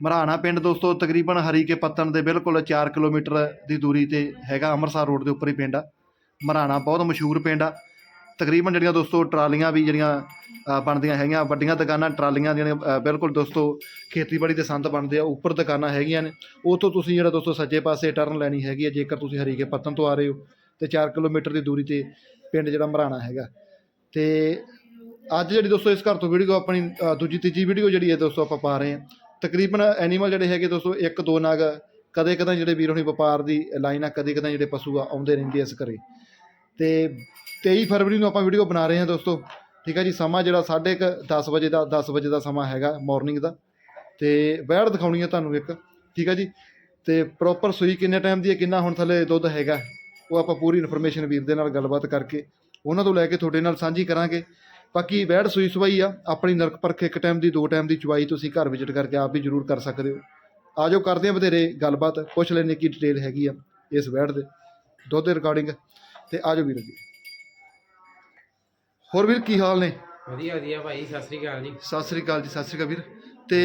ਮਰਾਣਾ ਪਿੰਡ ਦੋਸਤੋ, ਤਕਰੀਬਨ ਹਰੀਕੇ ਪੱਤਣ ਦੇ ਬਿਲਕੁਲ 4 ਕਿਲੋਮੀਟਰ ਦੀ ਦੂਰੀ ਤੇ ਹੈਗਾ ਅੰਮ੍ਰਿਤਸਰ ਰੋਡ ਦੇ ਉੱਪਰ ਹੀ ਪਿੰਡ ਆ। ਮਰਾਣਾ ਬਹੁਤ ਮਸ਼ਹੂਰ ਪਿੰਡ ਆ। ਤਕਰੀਬਨ ਜਿਹੜੀਆਂ ਦੋਸਤੋ, ਟਰਾਲੀਆਂ ਵੀ ਜਿਹੜੀਆਂ ਬਣਦੀਆਂ ਹੈਗੀਆਂ, ਵੱਡੀਆਂ ਦੁਕਾਨਾਂ, ਟਰਾਲੀਆਂ ਜਿਹੜੀਆਂ ਬਿਲਕੁਲ ਦੋਸਤੋ, ਖੇਤੀਬਾੜੀ ਦੇ ਸੰਦ ਬਣਦੇ ਆ, ਉੱਪਰ ਦੁਕਾਨਾਂ ਹੈਗੀਆਂ ਨੇ। ਉੱਥੋਂ ਤੁਸੀਂ ਜਿਹੜਾ ਦੋਸਤੋ, ਸੱਜੇ ਪਾਸੇ ਟਰਨ ਲੈਣੀ ਹੈਗੀ ਹੈ ਜੇਕਰ ਤੁਸੀਂ ਹਰੀਕੇ ਪੱਤਣ ਤੋਂ ਆ ਰਹੇ ਹੋ, ਤੇ 4 ਕਿਲੋਮੀਟਰ ਦੀ ਦੂਰੀ ਤੇ ਪਿੰਡ ਜਿਹੜਾ ਮਰਾਣਾ ਹੈਗਾ। ਤੇ ਅੱਜ ਜਿਹੜੀ ਦੋਸਤੋ, ਇਸ ਘਰ ਤੋਂ ਵੀਡੀਓ ਆਪਣੀ ਦੂਜੀ, ਤੀਜੀ ਵੀਡੀਓ ਜਿਹੜੀ ਹੈ ਦੋਸਤੋ, ਆਪਾਂ ਪਾ ਰਹੇ ਹਾਂ। ਤਕਰੀਬਨ ਐਨੀਮਲ ਜਿਹੜੇ ਹੈਗੇ ਦੋਸਤੋ, ਇੱਕ, ਦੋ ਨਗ ਕਦੇ ਕਦੇ ਜਿਹੜੇ ਵੀਰ ਹੋਣੀ ਵਪਾਰ ਦੀ ਲਾਈਨ ਆ ਕਦੇ ਕਦੇ ਜਿਹੜੇ ਪਸ਼ੂ ਆ, ਆਉਂਦੇ ਰਹਿੰਦੇ ਇਸ ਘਰੇ। ਤੇ 23 ਫਰਵਰੀ ਨੂੰ ਆਪਾਂ ਵੀਡੀਓ ਬਣਾ ਰਹੇ ਹਾਂ ਦੋਸਤੋ। ਠੀਕ ਹੈ ਜੀ, ਸਮਾਂ ਜਿਹੜਾ ਸਾਢੇ ਕੁ 10 ਵਜੇ ਦਾ 10 ਵਜੇ ਦਾ ਸਮਾਂ ਹੈਗਾ ਮਾਰਨਿੰਗ ਦਾ। ਤੇ ਵੈੜ ਦਿਖਾਉਣੀ ਹੈ ਤੁਹਾਨੂੰ ਇੱਕ। ਠੀਕ ਹੈ ਜੀ, ਤੇ ਪ੍ਰੋਪਰ ਸੂਈ ਕਿੰਨੇ ਟਾਈਮ ਦੀ ਹੈ, ਕਿੰਨਾ ਹੁਣ ਥੱਲੇ ਦੁੱਧ ਹੈਗਾ, ਉਹ ਆਪਾਂ ਪੂਰੀ ਇਨਫੋਰਮੇਸ਼ਨ ਵੀਰ ਦੇ ਨਾਲ ਗੱਲਬਾਤ ਕਰਕੇ, ਉਹਨਾਂ ਤੋਂ ਲੈ ਕੇ ਤੁਹਾਡੇ ਨਾਲ ਸਾਂਝੀ ਕਰਾਂਗੇ। ਬਾਕੀ ਵੈੜ ਸੂਈ ਸਵਾਈ ਆ ਆਪਣੀ ਨਰਕ ਪਰਖ ਇੱਕ ਟਾਈਮ ਦੀ ਦੋ ਟਾਈਮ ਦੀ ਚੁਵਾਈ ਤੁਸੀਂ ਘਰ ਵਿਜ਼ਿਟ ਕਰਕੇ ਆਪ ਵੀ ਜ਼ਰੂਰ ਕਰ ਸਕਦੇ ਹੋ। ਆਜੋ ਕਰਦੇ ਆ ਬਥੇਰੇ ਗੱਲਬਾਤ ਪੁੱਛ ਲੈਣੇ ਕੀ ਡਿਟੇਲ ਹੈਗੀ ਆ ਇਸ ਵੈੜ ਦੇ। ਦੁੱਧ ਦੇ ਰਿਕਾਰਡਿੰਗ ਤੇ ਆਜੋ ਵੀਰ ਜੀ। ਹੋਰ ਵੀਰ ਕੀ ਹਾਲ ਨੇ? ਵਧੀਆ ਵਧੀਆ ਭਾਈ ਸਤਿ ਸ੍ਰੀ ਅਕਾਲ ਜੀ। ਸਤਿ ਸ੍ਰੀ ਅਕਾਲ ਜੀ ਸਤਿ ਸ੍ਰੀ ਅਕਾਲ ਵੀਰ। ਤੇ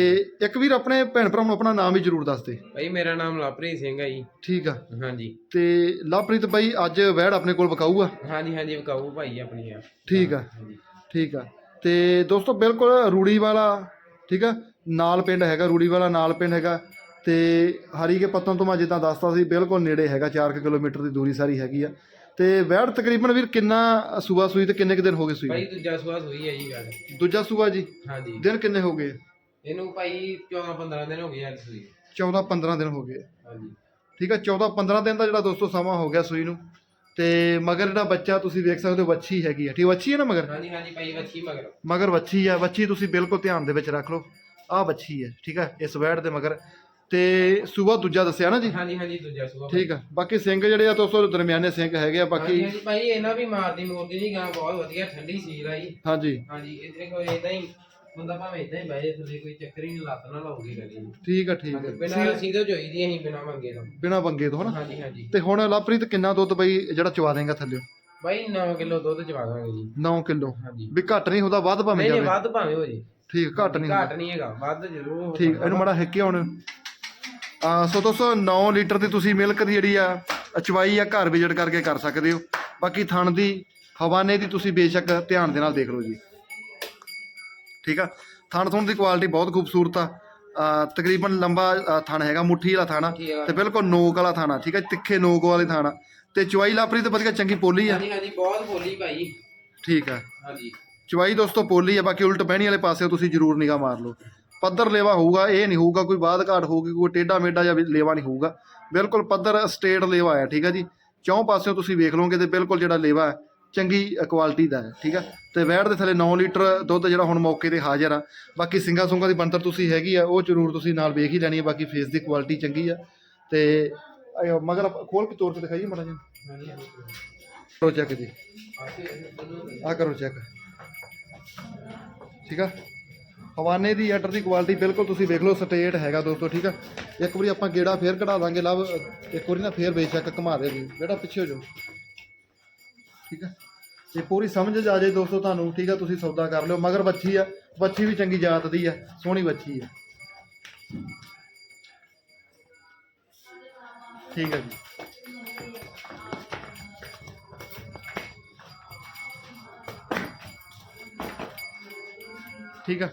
ਇੱਕ ਵੀਰ ਆਪਣੇ ਭੈਣ ਭਰਾ ਨੂੰ ਆਪਣਾ ਨਾਮ ਵੀ ਜ਼ਰੂਰ ਦੱਸ ਦੇ। ਭਾਈ ਮੇਰਾ ਨਾਮ ਲਵਪ੍ਰੀਤ ਸਿੰਘ ਹੈ ਜੀ। ਠੀਕ ਆ। ਹਾਂਜੀ। ਤੇ ਲਵਪ੍ਰੀਤ ਬਾਈ ਅੱਜ ਵੈੜ ਆਪਣੇ ਕੋਲ ਵਿਕਾਊ ਆ ਹਾਂਜੀ ਹਾਂਜੀ ਵਿਕਾਊ ਭਾਈ ਆਪਣੀ ਆ। ਠੀਕ ਆ। ਹਾਂਜੀ। ਠੀਕ ਆ। ਤੇ ਦੋਸਤੋ ਬਿਲਕੁਲ ਰੂੜੀ ਵਾਲਾ ਠੀਕ ਆ ਨਾਲ ਪਿੰਡ ਹੈਗਾ ਰੂੜੀ ਵਾਲਾ ਨਾਲ ਪਿੰਡ ਹੈਗਾ। ਤੇ ਹਰੀਕੇ ਪੱਤਨ ਤੋਂ ਮੈਂ ਜਿੱਦਾਂ ਦੱਸਦਾ ਸੀ ਬਿਲਕੁਲ ਨੇੜੇ ਹੈਗਾ 4 ਕਿਲੋਮੀਟਰ ਦੀ ਦੂਰੀ ਸਾਰੀ ਹੈਗੀ ਆ। ਤੇ ਵੈੜ ਤਕਰੀਬਨ ਵੀਰ ਕਿੰਨਾ ਸੂਆ ਸੂਈ ਤੇ ਕਿੰਨੇ ਕੁ ਦਿਨ ਹੋ ਗਏ ਭਾਈ ਸੂਈ ਦੂਜਾ ਸਵਾਸ ਹੋਈ ਹੈ ਜੀ ਗੱਲ। ਦੂਜਾ ਸੂਆ ਜੀ? ਹਾਂਜੀ। ਦਿਨ ਕਿੰਨੇ ਹੋ ਗਏ? ਇਹਨੂੰ ਭਾਈ 14 15 ਦਿਨ ਹੋ ਗਏ ਅੱਜ ਸੂਈ 14 15 ਦਿਨ ਹੋ ਗਏ। ਹਾਂਜੀ। ਠੀਕ ਆ 14 15 ਦਿਨ ਦਾ ਜਿਹੜਾ ਦੋਸਤੋ ਸਮਾਂ ਹੋ ਗਿਆ ਸੂਈ ਨੂੰ। ਤੇ ਮਗਰ ਜਿਹੜਾ ਬੱਚਾ ਤੁਸੀਂ ਵੇਖ ਸਕਦੇ ਹੋ ਵੱਛੀ ਹੈਗੀ ਆ। ਠੀਕ ਵੱਛੀ ਹੈ ਨਾ ਮਗਰ? ਹਾਂਜੀ ਹਾਂਜੀ ਭਾਈ ਵੱਛੀ ਮਗਰ। ਮਗਰ ਵੱਛੀ ਆ। ਵੱਛੀ ਤੁਸੀਂ ਬਿਲਕੁਲ ਧਿਆਨ ਦੇ ਵਿੱਚ ਰੱਖ ਲਓ। ਆਹ ਵੱਛੀ ਹੈ ਠੀਕ ਆ ਇਸ ਵੈੜ ਦੇ ਮਗਰ। ਤੇ ਸੂਬਾ ਦੂਜਾ ਦੱਸਿਆ ਨਾ ਜੀ? ਹਾਂਜੀ ਹਾਂਜੀ ਦੂਜਾ ਸੂਆ ਠੀਕ ਆ ਬਾਕੀ ਸਿੰਘ ਜਿਹੜੇ ਆ ਦੋਸਤੋ ਦਰਮਿਆਨੇ ਸਿੰਘ ਹੈਗੇ ਆ ਹਾਂਜੀ ਬਾਕੀ ਹਾਂਜੀ ਭਾਈ ਇਹਨਾਂ ਵੀ ਮਾਰਦੀ ਮੋਰਦੀ ਨਹੀਂ ਗਾ ਬਹੁਤ ਵਧੀਆ ਠੰਡੀ ਸੀਲ ਆ ਜੀ। ਹਾਂਜੀ। ਹਾਂਜੀ ਇਤਨੇ ਕੋਈ ਇਦਾਂ ਹੀ ਬੰਦਾ ਭਾਵੇਂ ਇਦਾਂ ਹੀ ਬਹਿ ਜਾਏ ਥੱਲੇ ਕੋਈ ਚੱਕਰ ਹੀ ਨਹੀਂ ਲੱਤ ਨਾ ਲਾਉਗੀ ਕਦੀ ਠੀਕ ਆ ਠੀਕ ਆ। ਬਿਨਾਂ ਸੀਧੋ ਜੋਈ ਦੀ ਅਸੀਂ ਬਿਨਾਂ ਮੰਗੇ ਤੋਂ। ਬਿਨਾ ਬੰਗੇ ਤੋਂ ਹਨਾ? ਹਾਂਜੀ ਹਾਂਜੀ। ਤੇ ਹੁਣ ਲਵਪ੍ਰੀਤ ਕਿੰਨਾ ਦੁੱਧ ਬਈ ਜਿਹੜਾ ਚਵਾ ਦੇਗਾ ਥੱਲੇ ਭਾਈ 9 ਕਿਲੋ ਦੁੱਧ ਚਵਾ ਦਾਂਗੇ ਜੀ। 9 ਕਿਲੋ। ਹਾਂਜੀ। ਵੀ ਘੱਟ ਨਹੀਂ ਹੁੰਦਾ ਵੱਧ ਭਾਵੇਂ ਨਹੀਂ ਨਹੀਂ ਜਾਵੇ। ਵੱਧ ਭਾਵੇਂ ਹੋ ਜੇ। ਠੀਕ ਘੱਟ ਨਹੀਂ ਘੱਟ ਹੁੰਦਾ ਨਹੀਂ ਹੈਗਾ ਵੱਧ ਜ਼ਰੂਰ ਹੋ ਠੀਕ। ਇਹਨੂੰ ਮਾੜਾ ਹਿੱਕੇ ਹੁਣ। ਆ ਸੋ ਦੋਸਤੋ 9 ਲੀਟਰ ਦੀ ਤੁਸੀਂ ਮਿਲਕ ਦੀ ਜਿਹੜੀ ਆ ਚਵਾਈ ਆ ਘਰ ਵਿਜ਼ਿਟ ਕਰਕੇ ਕਰ ਸਕਦੇ ਹੋ। ਬਾਕੀ ਥਣ ਦੀ ਹਵਾਨੇ ਦੀ ਤੁਸੀਂ ਬੇਸ਼ੱਕ ਧਿਆਨ ਦੇ ਨਾਲ ਦੇਖ ਲਓ ਜੀ। ਠੀਕ ਆ? ਥਣ ਥਣ ਦੀ ਕੁਆਲਿਟੀ ਬਹੁਤ ਖੂਬਸੂਰਤ ਆ। ਆ, ਤਕਰੀਬਨ ਲੰਬਾ ਆ, ਥਣ ਹੈਗਾ ਮੁੱਠੀ ਵਾਲਾ ਥਾਣਾ ਆ। ਤੇ ਬਿਲਕੁਲ ਨੋਕ ਵਾਲਾ ਥਾਣਾ ਠੀਕ ਹੈ ਤਿੱਖੇ ਨੋਕ ਵਾਲੇ ਥਾਣਾ ਤੇ ਚਵਾਈ ਲਾਪਰੀ ਤੇ ਵਧੀਆ ਚੰਗੀ ਪੋਲੀ ਆ। ਹਾਂਜੀ ਹਾਂਜੀ ਬਹੁਤ ਬੋਲੀ ਭਾਈ। ਠੀਕ ਆ। ਹਾਂਜੀ। ਚਵਾਈ ਦੋਸਤੋ ਪੋਲੀ ਆ ਬਾਕੀ ਉਲਟ ਬਹਿਣੀ ਵਾਲੇ ਪਾਸੇ ਤੁਸੀਂ ਜ਼ਰੂਰ ਨਿਗਾਹ ਮਾਰ ਲਓ। ਪੱਧਰ ਲੇਵਾ ਹੋਊਗਾ ਇਹ ਨਹੀਂ ਹੋਊਗਾ ਕੋਈ ਬਾਦ ਘਾਟ ਹੋਊਗੀ ਕੋਈ ਟੇਢਾ ਮੇਢਾ ਜਾਂ ਲੇਵਾ ਨਹੀਂ ਹੋਊਗਾ। ਬਿਲਕੁਲ ਪੱਧਰ ਸਟੇਟ ਲੇਵਾ ਹੈ ਠੀਕ ਆ ਜੀ? ਚੌਂ ਪਾਸਿਓਂ ਤੁਸੀਂ ਵੇਖ ਲਓਗੇ ਤੇ ਬਿਲਕੁਲ ਜਿਹੜਾ ਲੇਵਾ ਹੈ ਚੰਗੀ ਕੁਆਲਿਟੀ ਦਾ ਹੈ, ਠੀਕ ਆ? ਤੇ ਵੈੜ ਦੇ ਥੱਲੇ 9 ਲੀਟਰ ਦੁੱਧ ਜਿਹੜਾ ਹੁਣ ਮੌਕੇ ਤੇ ਹਾਜ਼ਰ ਆ। ਬਾਕੀ ਸਿੰਗਾ ਸੁੰਗਾ ਦੀ ਬੰਤਰ ਤੁਸੀਂ ਹੈਗੀ ਆ, ਉਹ ਜ਼ਰੂਰ ਤੁਸੀਂ ਨਾਲ ਵੇਖ ਹੀ ਲੈਣੀ ਹੈ ਬਾਕੀ ਫੇਸ ਦੀ ਕੁਆਲਿਟੀ ਚੰਗੀ ਆ। ਤੇ ਮਗਰ ਖੋਲ ਕੇ ਤੋਰ ਕੇ ਦਿਖਾਈਏ ਮਾੜਾ ਜੀ ਹਾਂਜੀ ਕਰੋ ਚੈੱਕ ਜੀ। ਹਾਂਜੀ ਆ ਕਰੋ ਚੈੱਕ ਠੀਕ ਆ? ਹਵਾਨੇ ਦੀ ਐਟਰ ਦੀ ਕੁਆਲਿਟੀ ਬਿਲਕੁਲ ਤੁਸੀਂ ਵੇਖ ਲਓ ਸਟੇਟ ਹੈਗਾ ਦੋਸਤੋ, ਠੀਕ ਆ? ਇੱਕ ਵਾਰੀ ਆਪਾਂ ਗੇੜਾ ਫੇਰ ਕਢਾ ਦਾਂਗੇ, ਲਵ। ਇੱਕ ਵਾਰੀ ਨਾ ਫੇਰ ਬੇਸ਼ੱਕ ਘੁਮਾ ਦੇ ਜੀ। ਜਿਹੜਾ ਪਿੱਛੇ ਹੋ ਜਾਓ। ਠੀਕ ਆ? ਇਹ ਪੂਰੀ ਸਮਝ ਆ ਜਾਏ ਦੋਸਤੋ ਤੁਹਾਨੂੰ ਠੀਕ ਆ? ਤੁਸੀਂ ਸੌਦਾ ਕਰ ਲਿਓ। ਮਗਰ ਬੱਚੀ ਆ। ਬੱਚੀ ਵੀ ਚੰਗੀ ਜਾਤ ਦੀ ਆ। ਸੋਹਣੀ ਬੱਚੀ ਆ। ਠੀਕ ਆ ਜੀ। ਠੀਕ ਆ?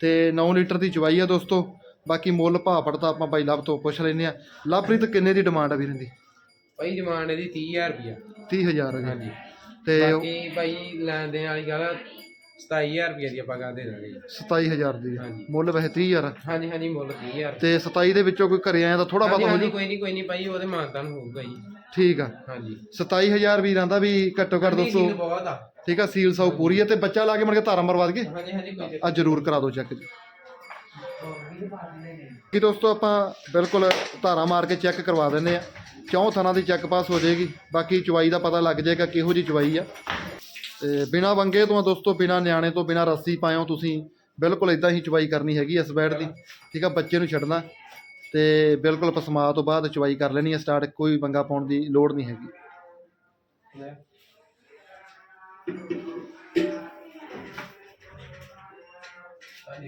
ਤੇ 9 ਲੀਟਰ ਦੀ ਚਵਾਈ ਆ ਦੋਸਤੋ। ਬਾਕੀ ਮੁੱਲ ਭਾਅ ਪੜਤਾ ਆਪਾਂ ਬਾਈ ਲਵ ਤੋਂ ਪੁੱਛ ਲੈਨੇ ਆ। ਲਵਪ੍ਰੀਤ ਕਿੰਨੇ ਦੀ ਡਿਮਾਂਡ ਆ ਵੀਰਾਂ ਦੀ? ਭਾਈ ਡਿਮਾਂਡ ਇਹਦੀ 30000 ਰੁਪਿਆ 30000 ਆ ਹਾਂਜੀ। ਤੇ ਬਾਕੀ ਭਾਈ ਲੈਣ ਦੇਣ ਵਾਲੀ ਗੱਲ ਆ, 27000 ਰੁਪਿਆ ਦੀ ਆਪਾਂ ਦੇ ਦਾਂਗੇ। ਜੀ 27000 ਦੀ। ਹਾਂਜੀ। ਮੁੱਲ ਵੈਸੇ 30000 ਆ। ਹਾਂਜੀ ਹਾਂਜੀ ਮੁੱਲ 30000 ਤੇ 27 ਦੇ ਵਿੱਚੋਂ ਕੋਈ ਘਰੇ ਆਇਆ ਤਾਂ ਥੋੜਾ ਹਾਂਜੀ ਬਹੁਤ ਹੋ ਹਾਂਜੀ ਜੂ। ਕੋਈ ਨਹੀਂ ਕੋਈ ਨਹੀਂ ਭਾਈ ਉਹਦੇ ਮਾਨਤਾਨ ਹੋਊਗਾ ਜੀ। ਠੀਕ ਆ। ਹਾਂਜੀ। 27000 ਵੀਰਾਂ ਦਾ ਵੀ ਘੱਟੋ ਘੱਟ ਠੰਡੀ ਦੋਸਤੋ ਸੀਲ ਬਹੁਤ ਆ। ਠੀਕ ਆ ਸੀਲ ਸਾਊ ਪੂਰੀ ਹੈ ਤੇ ਬੱਚਾ ਲਾ ਕੇ ਮੜ ਕੇ ਧਾਰਾ ਮਰਵਾ ਦਈਏ। ਹਾਂਜੀ ਹਾਂਜੀ ਕੋਈ ਆ ਜਰੂਰ ਕਰਾ ਦਿਓ ਚੈੱਕ ਜੀ। ਕੀ ਦੋਸਤੋ ਆਪਾਂ ਬਿਲਕੁਲ ਧਾਰਾ ਮਾਰ ਕੇ ਚੈੱਕ ਕਰਵਾ ਦਿੰਦੇ ਆ। ਚੌਂ ਥਾਂ ਦੀ ਚੈੱਕ ਪਾਸ ਹੋ ਜਾਏਗੀ? ਬਾਕੀ ਚਵਾਈ ਦਾ ਪਤਾ ਲੱਗ ਜਾਏਗਾ ਕਿਹੋ ਜੀ ਚਵਾਈ ਆ। ਤੇ ਬਿਨਾ ਵੰਗੇ ਤੋਂ ਦੋਸਤੋ, ਬਿਨਾ ਨਿਆਣੇ ਤੋਂ, ਬਿਨਾ ਰੱਸੀ ਪਾਇਓ ਤੁਸੀਂ, ਬਿਲਕੁਲ ਇਦਾਂ ਹੀ ਚਵਾਈ ਕਰਨੀ ਹੈਗੀ ਇਸ ਬੈਡ ਦੀ। ਠੀਕ ਆ, ਬੱਚੇ ਨੂੰ ਛੱਡਣਾ। ਤੇ ਬਿਲਕੁਲ ਪਸਮਾ ਤੋਂ ਬਾਅਦ ਚਵਾਈ ਕਰ ਲੈਣੀ ਹੈ ਸਟਾਰਟ ਕੋਈ ਵੰਗਾ ਪਾਉਣ ਦੀ ਲੋੜ ਨਹੀਂ ਹੈਗੀ। ਲੈ। ਆ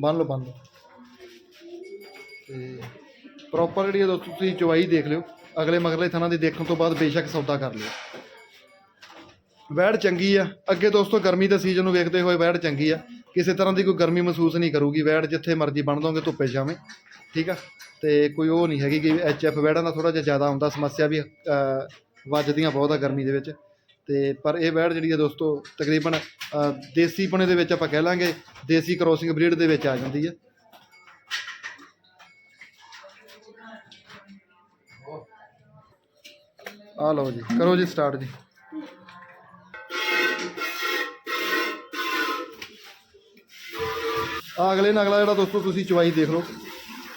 ਬੰਨ ਲਓ ਬੰਨ ਲਓ। ਤੇ ਪ੍ਰੋਪਰ ਜਿਹੜੀ ਹੈ ਦੋਸਤੋ ਤੁਸੀਂ ਚਵਾਈ ਦੇਖ ਲਿਓ। ਅਗਲੇ ਮਗਰਲੇ ਥਾਣਾ ਦੀ ਦੇਖਣ ਤੋਂ ਬਾਅਦ ਬੇਸ਼ੱਕ ਸੌਦਾ ਕਰ ਲਿਓ। ਵੈੜ ਚੰਗੀ ਆ। ਅੱਗੇ ਦੋਸਤੋ ਗਰਮੀ ਦੇ ਸੀਜ਼ਨ ਨੂੰ ਵੇਖਦੇ ਹੋਏ ਵੈੜ ਚੰਗੀ ਆ। ਕਿਸੇ ਤਰ੍ਹਾਂ ਦੀ ਕੋਈ ਗਰਮੀ ਮਹਿਸੂਸ ਨਹੀਂ ਕਰੂਗੀ। ਵੈੜ ਜਿੱਥੇ ਮਰਜ਼ੀ ਬਣ ਦੋਗੇ ਧੁੱਪੇ ਛਾਵੇਂ। ਠੀਕ ਆ? ਤੇ ਕੋਈ ਉਹ ਨਹੀਂ ਹੈਗੀ ਕਿ ਐਚ ਐਫ ਵੈੜਾਂ ਦਾ ਥੋੜਾ ਜਿਹਾ ਜ਼ਿਆਦਾ ਹੁੰਦਾ। ਸਮੱਸਿਆ ਵੀ ਵੱਜਦੀਆਂ ਬਹੁਤ ਆ ਗਰਮੀ ਦੇ ਵਿੱਚ। ਤੇ ਪਰ ਇਹ ਵੈੜ ਜਿਹੜੀ ਆ ਦੋਸਤੋ ਤਕਰੀਬਨ ਅਹ, ਦੇਸੀ ਪਣੇ ਦੇ ਵਿੱਚ ਆਪਾਂ ਕਹਿ ਲਾਂਗੇ। ਦੇਸੀ ਕ੍ਰੋਸਿੰਗ ਬਰੀਡ ਦੇ ਵਿੱਚ ਆ ਜਾਂਦੀ ਆ। ਆ ਲਓ ਜੀ, ਕਰੋ ਜੀ ਸਟਾਰਟ ਜੀ। ਆ ਅਗਲੇ ਨਾਲ ਅਗਲਾ ਜਿਹੜਾ ਦੋਸਤੋ ਤੁਸੀਂ ਚਵਾਈ ਦੇਖ ਲਓ,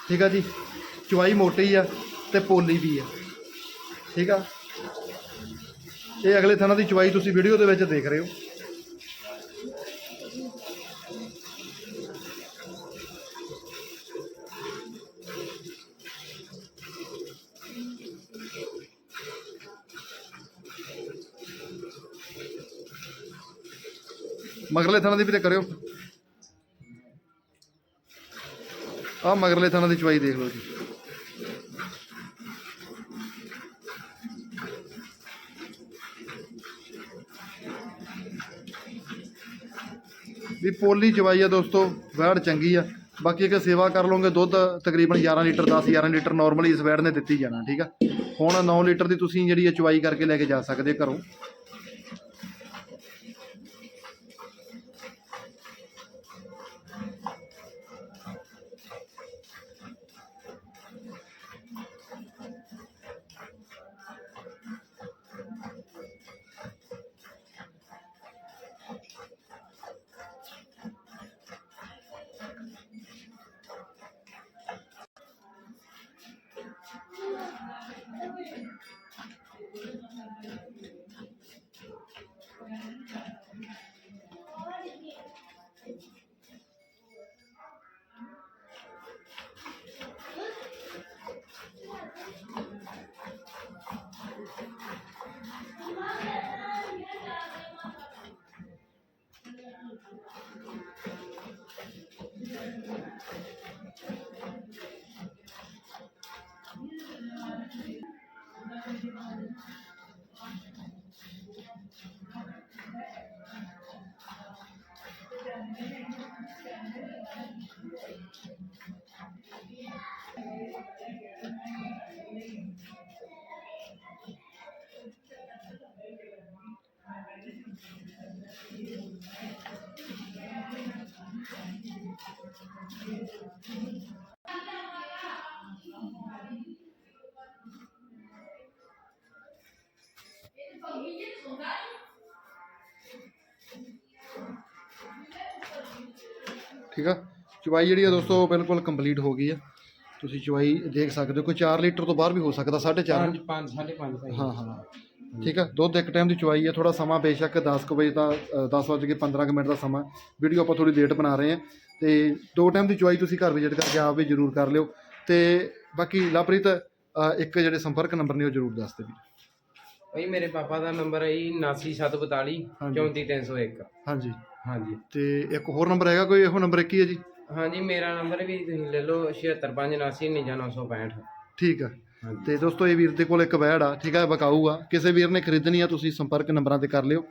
ਠੀਕ ਆ ਜੀ? ਚਵਾਈ ਮੋਟੀ ਆ ਤੇ ਪੋਲੀ ਵੀ ਆ, ਠੀਕ ਆ? ਇਹ ਅਗਲੇ ਥਾਣਾ ਦੀ ਚਵਾਈ ਤੁਸੀਂ ਵੀਡੀਓ ਦੇ ਵਿੱਚ ਦੇਖ ਰਹੇ ਹੋ। ਮਗਰਲੇ ਥਾਣਾ ਦੀ ਵੀ ਤੇ ਕਰਿਓ। ਆ ਮਗਰਲੇ ਥਾਣਾ ਦੀ ਚਵਾਈ ਦੇਖ ਲਓ ਜੀ। ਵੀ ਪੋਲੀ ਚਵਾਈ ਆ ਦੋਸਤੋ, ਵੈੜ ਚੰਗੀ ਆ। ਬਾਕੀ ਇੱਕ ਸੇਵਾ ਕਰ ਲਓਗੇ ਦੁੱਧ, ਤਕਰੀਬਨ 11 ਲੀਟਰ 10 11 ਲੀਟਰ ਨਾਰਮਲੀ ਇਸ ਵੈੜ ਨੇ ਦਿੱਤੀ ਜਾਣਾ, ਠੀਕ ਆ? ਹੁਣ 9 ਲੀਟਰ ਦੀ ਤੁਸੀਂ ਜਿਹੜੀ ਇਹ ਚਵਾਈ ਕਰਕੇ ਲੈ ਕੇ ਜਾ ਸਕਦੇ ਘਰੋਂ। ਠੀਕ ਆ? ਚਵਾਈ ਜਿਹੜੀ ਆ ਦੋਸਤੋ ਬਿਲਕੁਲ ਕੰਪਲੀਟ ਹੋ ਗਈ ਆ। ਤੁਸੀਂ ਚਵਾਈ ਦੇਖ ਸਕਦੇ ਹੋ ਕੋਈ 4 ਲੀਟਰ ਤੋਂ ਬਾਹਰ ਵੀ ਹੋ ਸਕਦਾ 4.5 ਪੰਜ ਪੰਜ ਸਾਢੇ ਪੰਜ ਭਾਈ ਹਾਂ ਹਾਂ। ਠੀਕ ਆ? ਦੁੱਧ ਇੱਕ ਟਾਈਮ ਦੀ ਚਵਾਈ ਆ ਥੋੜਾ ਸਮਾਂ ਬੇਸ਼ੱਕ 10 ਕੁ ਵਜੇ ਦਾ 10 ਵਜੇ ਕੇ 15 ਕੁ ਮਿੰਟ ਦਾ ਸਮਾਂ। ਵੀਡੀਓ ਆਪਾਂ ਥੋੜੀ ਲੇਟ ਬਣਾ ਰਹੇ ਆ। ਤੇ ਦੋ ਟਾਈਮ ਦੀ ਚਵਾਈ ਤੁਸੀਂ ਘਰ ਵਿਜ਼ਿਟ ਕਰਕੇ ਆਪ ਵੀ ਜ਼ਰੂਰ ਕਰ ਲਿਓ। ਤੇ ਬਾਕੀ ਲਵਪ੍ਰੀਤ ਅ, ਇੱਕ ਜਿਹੜੇ ਸੰਪਰਕ ਨੰਬਰ ਨੇ ਉਹ ਜ਼ਰੂਰ ਦੱਸ ਦੇ ਵੀ ਭਾਈ ਮੇਰੇ ਪਾਪਾ ਦਾ ਨੰਬਰ ਹੈ ਜੀ 79742 ਹਾਂਜੀ। 34301 ਹਾਂਜੀ। ਹਾਂਜੀ। ਤੇ ਇੱਕ ਹੋਰ ਨੰਬਰ ਹੈਗਾ ਕੋਈ? ਇਹੋ ਨੰਬਰ ਇੱਕ ਹੀ ਹੈ ਜੀ? ਹਾਂਜੀ ਮੇਰਾ ਨੰਬਰ ਵੀ ਤੁਸੀਂ ਲੈ ਲਓ 7659799965 ਠੀਕ ਆ। ਹਾਂਜੀ। ਤੇ ਦੋਸਤੋ ਇਹ ਵੀਰ ਦੇ ਕੋਲ ਇੱਕ ਵੈੜ ਆ ਠੀਕ ਆ ਬਕਾਊ ਆ। ਕਿਸੇ ਵੀਰ ਨੇ ਖਰੀਦਣੀ ਆ ਤੁਸੀਂ ਸੰਪਰਕ ਨੰਬਰਾਂ ਤੇ ਕਰ ਲਿਓ।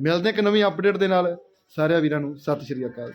ਮਿਲਦੇ ਇੱਕ ਨਵੀਂ ਅਪਡੇਟ ਦੇ ਨਾਲ। ਸਾਰਿਆਂ ਵੀਰਾਂ ਨੂੰ ਸਤਿ ਸ਼੍ਰੀ ਅਕਾਲ